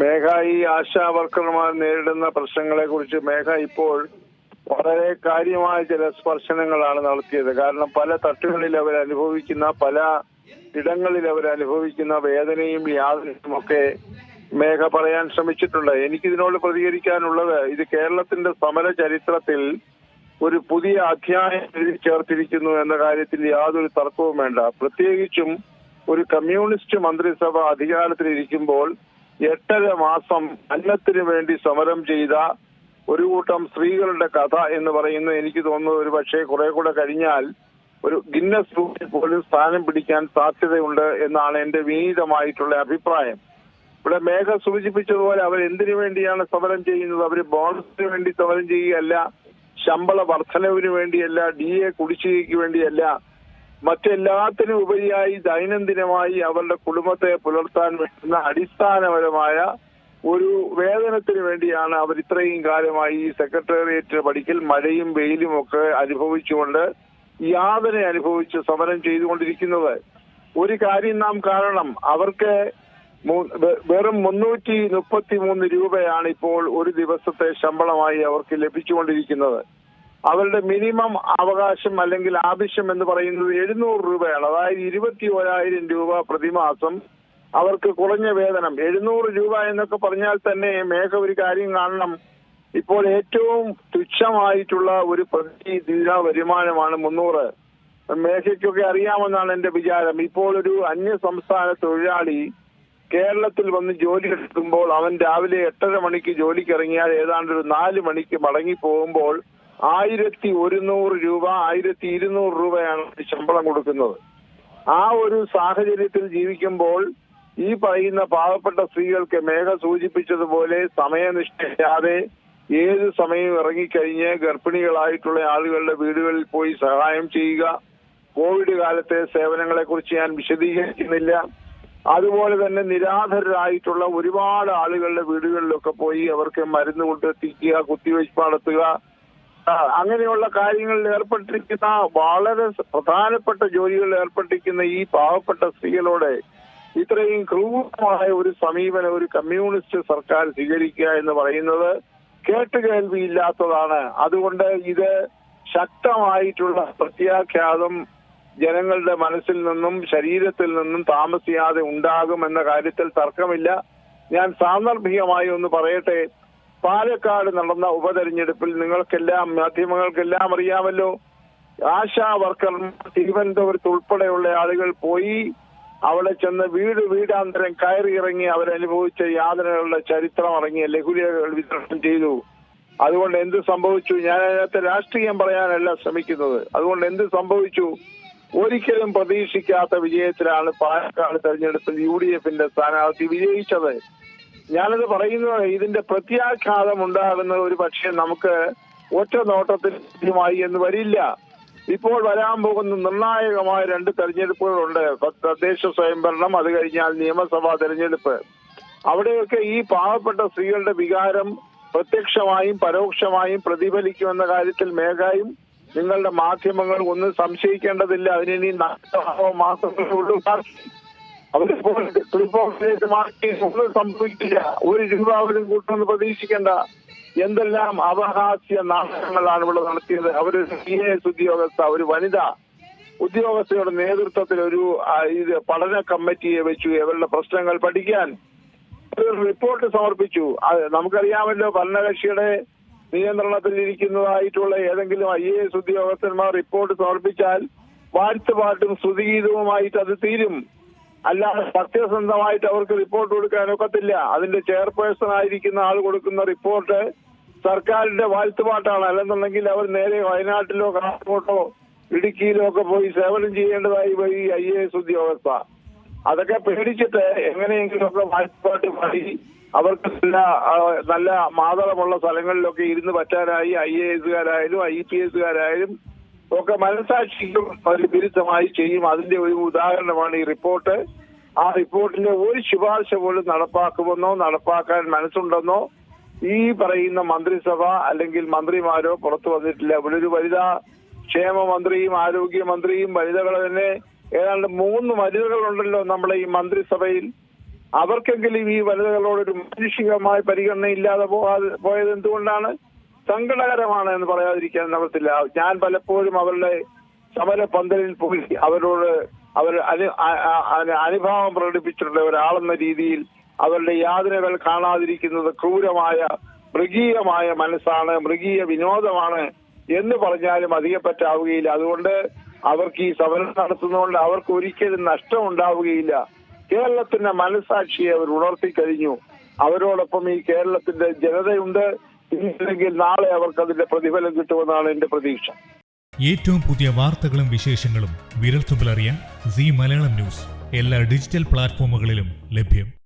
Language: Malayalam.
മേഘ ഈ ആശാ വർക്കർമാർ നേരിടുന്ന പ്രശ്നങ്ങളെ കുറിച്ച് മേഘ ഇപ്പോൾ വളരെ കാര്യമായ ചില സ്പർശനങ്ങളാണ് നടത്തിയത്. കാരണം പല തട്ടുകളിൽ അവർ അനുഭവിക്കുന്ന പല ഇടങ്ങളിൽ അവർ അനുഭവിക്കുന്ന വേദനയും യാതനയും ഒക്കെ മേഘ പറയാൻ ശ്രമിച്ചിട്ടുണ്ട്. എനിക്കിതിനോട് പ്രതികരിക്കാനുള്ളത് ഇത് കേരളത്തിന്റെ സമര ചരിത്രത്തിൽ ഒരു പുതിയ അധ്യായം എഴുതി ചേർത്തിരിക്കുന്നു എന്ന കാര്യത്തിൽ യാതൊരു തർക്കവും വേണ്ട. പ്രത്യേകിച്ചും ഒരു കമ്മ്യൂണിസ്റ്റ് മന്ത്രിസഭ അധികാരത്തിലിരിക്കുമ്പോൾ എട്ടര മാസം അന്നത്തിന് വേണ്ടി സമരം ചെയ്ത ഒരു കൂട്ടം സ്ത്രീകളുടെ കഥ എന്ന് പറയുന്നത് എനിക്ക് തോന്നുന്നത് ഒരു പക്ഷേ കുറെ കൂടെ കഴിഞ്ഞാൽ ഒരു ഗിന്നസ് ബുക്കിൽ പോലും സ്ഥാനം പിടിക്കാൻ സാധ്യതയുണ്ട് എന്നാണ് എന്റെ വിനീതമായിട്ടുള്ള അഭിപ്രായം. ഇവിടെ മേഘ സൂചിപ്പിച്ചതുപോലെ അവർ എന്തിനു വേണ്ടിയാണ് സമരം ചെയ്യുന്നത്? അവർ ബോണസിന് വേണ്ടി സമരം ചെയ്യുകയല്ല ശമ്പള വർധനവിന് വേണ്ടിയല്ല ഡി എ കുടിശ്ശികയ്ക്ക് വേണ്ടിയല്ല മറ്റെല്ലാത്തിനും ഉപരിയായി ദൈനംദിനമായി അവരുടെ കുടുംബത്തെ പുലർത്താൻ വേണ്ടുന്ന അടിസ്ഥാനപരമായ ഒരു വേതനത്തിന് വേണ്ടിയാണ് അവർ ഇത്രയും കാലമായി ഈ സെക്രട്ടേറിയറ്റ് പടിക്കൽ മഴയും വെയിലും ഒക്കെ അനുഭവിച്ചുകൊണ്ട് യാതന അനുഭവിച്ച് സമരം ചെയ്തുകൊണ്ടിരിക്കുന്നത്. ഒരു കാര്യം നാം കാരണം അവർക്ക് വെറും മുന്നൂറ്റി മുപ്പത്തി മൂന്ന് രൂപയാണ് ഇപ്പോൾ ഒരു ദിവസത്തെ ശമ്പളമായി അവർക്ക് ലഭിച്ചുകൊണ്ടിരിക്കുന്നത്. അവരുടെ മിനിമം അവകാശം അല്ലെങ്കിൽ ആവശ്യം എന്ന് പറയുന്നത് എഴുന്നൂറ് രൂപയാണ്. അതായത് ഇരുപത്തി ഓരായിരം രൂപ പ്രതിമാസം അവർക്ക് കുറഞ്ഞ വേതനം. എഴുന്നൂറ് രൂപ എന്നൊക്കെ പറഞ്ഞാൽ തന്നെ മേഘ ഒരു കാര്യം കാണണം. ഇപ്പോൾ ഏറ്റവും തുച്ഛമായിട്ടുള്ള ഒരു പ്രതി പ്രതിദിന വരുമാനമാണ് മുന്നൂറ്. മേഘയ്ക്കൊക്കെ അറിയാമെന്നാണ് എന്റെ വിചാരം. ഇപ്പോൾ ഒരു അന്യ സംസ്ഥാന തൊഴിലാളി കേരളത്തിൽ വന്ന് ജോലി എടുക്കുമ്പോൾ അവൻ രാവിലെ എട്ടര മണിക്ക് ജോലിക്ക് ഇറങ്ങിയാൽ ഏതാണ്ട് ഒരു നാല് മണിക്ക് മടങ്ങി പോകുമ്പോൾ ആയിരത്തി ഒരുന്നൂറ് രൂപ ആയിരത്തി ഇരുന്നൂറ് രൂപയാണ് ശമ്പളം കൊടുക്കുന്നത്. ആ ഒരു സാഹചര്യത്തിൽ ജീവിക്കുമ്പോൾ ഈ പറയുന്ന പാവപ്പെട്ട സ്ത്രീകൾക്ക് മേഘ സൂചിപ്പിച്ചതുപോലെ സമയനിഷ്ഠയില്ലാതെ ഏത് സമയം ഇറങ്ങിക്കഴിഞ്ഞ് ഗർഭിണികളായിട്ടുള്ള ആളുകളുടെ വീടുകളിൽ പോയി സഹായം ചെയ്യുക. കോവിഡ് കാലത്തെ സേവനങ്ങളെക്കുറിച്ച് ഞാൻ വിശദീകരിക്കുന്നില്ല. അതുപോലെ തന്നെ നിരാധരരായിട്ടുള്ള ഒരുപാട് ആളുകളുടെ വീടുകളിലൊക്കെ പോയി അവർക്ക് മരുന്ന് കൊണ്ടെത്തിക്കുക കുത്തിവയ്പ് നടത്തുക അങ്ങനെയുള്ള കാര്യങ്ങളിൽ ഏർപ്പെട്ടിരിക്കുന്ന വളരെ പ്രധാനപ്പെട്ട ജോലികളിൽ ഏർപ്പെട്ടിരിക്കുന്ന ഈ പാവപ്പെട്ട സ്ത്രീകളോട് ഇത്രയും ക്രൂരമായ ഒരു സമീപനം ഒരു കമ്മ്യൂണിസ്റ്റ് സർക്കാർ സ്വീകരിക്കുക എന്ന് പറയുന്നത് കേട്ടുകേൾവിയില്ലാത്തതാണ് അതുകൊണ്ട് ഇത് ശക്തമായിട്ടുള്ള പ്രത്യാഘാതം ജനങ്ങളുടെ മനസ്സിൽ നിന്നും ശരീരത്തിൽ നിന്നും താമസിയാതെ ഉണ്ടാകും എന്ന കാര്യത്തിൽ തർക്കമില്ല. ഞാൻ സാന്ദർഭികമായി ഒന്ന് പറയട്ടെ. പാലക്കാട് നടന്ന ഉപതെരഞ്ഞെടുപ്പിൽ നിങ്ങൾക്കെല്ലാം മാധ്യമങ്ങൾക്കെല്ലാം അറിയാമല്ലോ. ആശാ വർക്കർ തിരുവനന്തപുരത്ത് ഉൾപ്പെടെയുള്ള ആളുകൾ പോയി അവിടെ ചെന്ന് വീട് വീടാന്തരം കയറി ഇറങ്ങി അവരനുഭവിച്ച യാതനകളുടെ ചരിത്രം അടങ്ങിയ ലഘുലേഖകൾ വിതരണം ചെയ്തു. അതുകൊണ്ട് എന്ത് സംഭവിച്ചു? ഞാൻ അതിനകത്ത് രാഷ്ട്രീയം പറയാനല്ല ശ്രമിക്കുന്നത്. അതുകൊണ്ട് എന്ത് സംഭവിച്ചു? ഒരിക്കലും പ്രതീക്ഷിക്കാത്ത വിജയത്തിലാണ് പാലക്കാട് തെരഞ്ഞെടുപ്പിൽ യു ഡി എഫിന്റെ സ്ഥാനാർത്ഥി വിജയിച്ചത്. ഞാനത് പറയുന്നത് ഇതിന്റെ പ്രത്യാഘാതം ഉണ്ടാകുന്ന ഒരു പക്ഷേ നമുക്ക് ഒറ്റ നോട്ടത്തിൽ എന്ന് വരില്ല. ഇപ്പോൾ വരാൻ പോകുന്ന നിർണായകമായ രണ്ട് തെരഞ്ഞെടുപ്പുകളുണ്ട്. തദ്ദേശ സ്വയംഭരണം അത് കഴിഞ്ഞാൽ നിയമസഭാ തെരഞ്ഞെടുപ്പ്. അവിടെയൊക്കെ ഈ പാവപ്പെട്ട സ്ത്രീകളുടെ വികാരം പ്രത്യക്ഷമായും പരോക്ഷമായും പ്രതിഫലിക്കുമെന്ന കാര്യത്തിൽ മേഘായും നിങ്ങളുടെ മാധ്യമങ്ങൾ ഒന്നും സംശയിക്കേണ്ടതില്ല. അതിനി നാലോ മാസങ്ങളുള്ളൂ മാറ്റി ഒന്നും സംഭവിക്കില്ല. ഒരു രൂപ അവരും കൂട്ടുമെന്ന് പ്രതീക്ഷിക്കേണ്ട. എന്തെല്ലാം അപഹാസ്യ നാടകങ്ങളാണ് ഇവിടെ നടത്തിയത്. അവരൊരു സി എസ് ഉദ്യോഗസ്ഥ ഒരു വനിത ഉദ്യോഗസ്ഥയുടെ നേതൃത്വത്തിൽ ഒരു ഇത് പഠന കമ്മിറ്റിയെ വെച്ചു. ഇവരുടെ പ്രശ്നങ്ങൾ പഠിക്കാൻ റിപ്പോർട്ട് സമർപ്പിച്ചു. നമുക്കറിയാമല്ലോ ഭരണകക്ഷിയുടെ നിയന്ത്രണത്തിൽ ഇരിക്കുന്നതായിട്ടുള്ള ഏതെങ്കിലും ഐ എ എസ് ഉദ്യോഗസ്ഥന്മാർ റിപ്പോർട്ട് സമർപ്പിച്ചാൽ വാഴ്ത്തുപാട്ടും ശ്രുതിഗീതവുമായിട്ട് അത് തീരും. അല്ലാതെ സത്യസന്ധമായിട്ട് അവർക്ക് റിപ്പോർട്ട് കൊടുക്കാൻ ഒക്കത്തില്ല. അതിന്റെ ചെയർപേഴ്സൺ ആയിരിക്കുന്ന ആൾ കൊടുക്കുന്ന റിപ്പോർട്ട് സർക്കാരിന്റെ വാഴ്ത്തുപാട്ടാണ്. അല്ലെന്നുണ്ടെങ്കിൽ അവർ നേരെ വയനാട്ടിലോ കാസർഗോട്ടോ ഇടുക്കിയിലോ ഒക്കെ പോയി സേവനം ചെയ്യേണ്ടതായി പോയി ഐ എ എസ് ഉദ്യോഗസ്ഥ. അതൊക്കെ പേടിച്ചിട്ട് എങ്ങനെയെങ്കിലുമൊക്കെ വാഴ്ത്തുപാട്ട് പാടി അവർക്ക് നല്ല നല്ല മാതളമുള്ള സ്ഥലങ്ങളിലൊക്കെ ഇരുന്ന് പറ്റാനായി ഐ എ എസുകാരായാലും ഐ പി എസുകാരായാലും ഒക്കെ മനസാക്ഷിക്കും ഒരു വിരുദ്ധമായി ചെയ്യും. അതിന്റെ ഒരു ഉദാഹരണമാണ് ഈ റിപ്പോർട്ട്. ആ റിപ്പോർട്ടിലെ ഒരു ശുപാർശ പോലും നടപ്പാക്കുമെന്നോ നടപ്പാക്കാൻ മനസ്സുണ്ടെന്നോ ഈ പറയുന്ന മന്ത്രിസഭ അല്ലെങ്കിൽ മന്ത്രിമാരോ പുറത്തു വന്നിട്ടില്ല. ഇവിടെ ഒരു വനിതാ ക്ഷേമ മന്ത്രിയും ആരോഗ്യമന്ത്രിയും വനിതകളെ തന്നെ ഏതാണ്ട് മൂന്ന് വനിതകളുണ്ടല്ലോ നമ്മുടെ ഈ മന്ത്രിസഭയിൽ. അവർക്കെങ്കിലും ഈ വനിതകളോടൊരു മാനുഷികമായ പരിഗണന ഇല്ലാതെ പോകാതെ പോയത് എന്തുകൊണ്ടാണ് സങ്കടകരമാണ് എന്ന് പറയാതിരിക്കാൻ നടത്തില്ല. ഞാൻ പലപ്പോഴും അവരുടെ സമര പന്തലിൽ പോയി അവരോട് അവർ അനുഭാവം പ്രകടിപ്പിച്ചിട്ടുള്ള ഒരാളെന്ന രീതിയിൽ അവരുടെ യാതനകൾ കാണാതിരിക്കുന്നത് ക്രൂരമായ മൃഗീയമായ മനസ്സാണ് മൃഗീയ വിനോദമാണ് എന്ന് പറഞ്ഞാലും അധികം പറ്റാവുകയില്ല അതുകൊണ്ട് അവർക്ക് ഈ സമരം നടത്തുന്നതുകൊണ്ട് അവർക്ക് ഒരിക്കലും നഷ്ടം ഉണ്ടാവുകയില്ല കേരളത്തിന്റെ മനസാക്ഷിയെ അവർ ഉണർത്തി കഴിഞ്ഞു അവരോടൊപ്പം ഈ കേരളത്തിന്റെ ജനതയുണ്ട്. ഇല്ലെങ്കിൽ നാളെ അവർക്ക് അതിന്റെ പ്രതിഫലം കിട്ടുമെന്നാണ് എന്റെ പ്രതീക്ഷ. ഏറ്റവും പുതിയ വാർത്തകളും വിശേഷങ്ങളും വിരൽത്തുമ്പിലറിയാൻ സി മലയാളം ന്യൂസ്. എല്ലാ ഡിജിറ്റൽ പ്ലാറ്റ്ഫോമുകളിലും ലഭ്യം.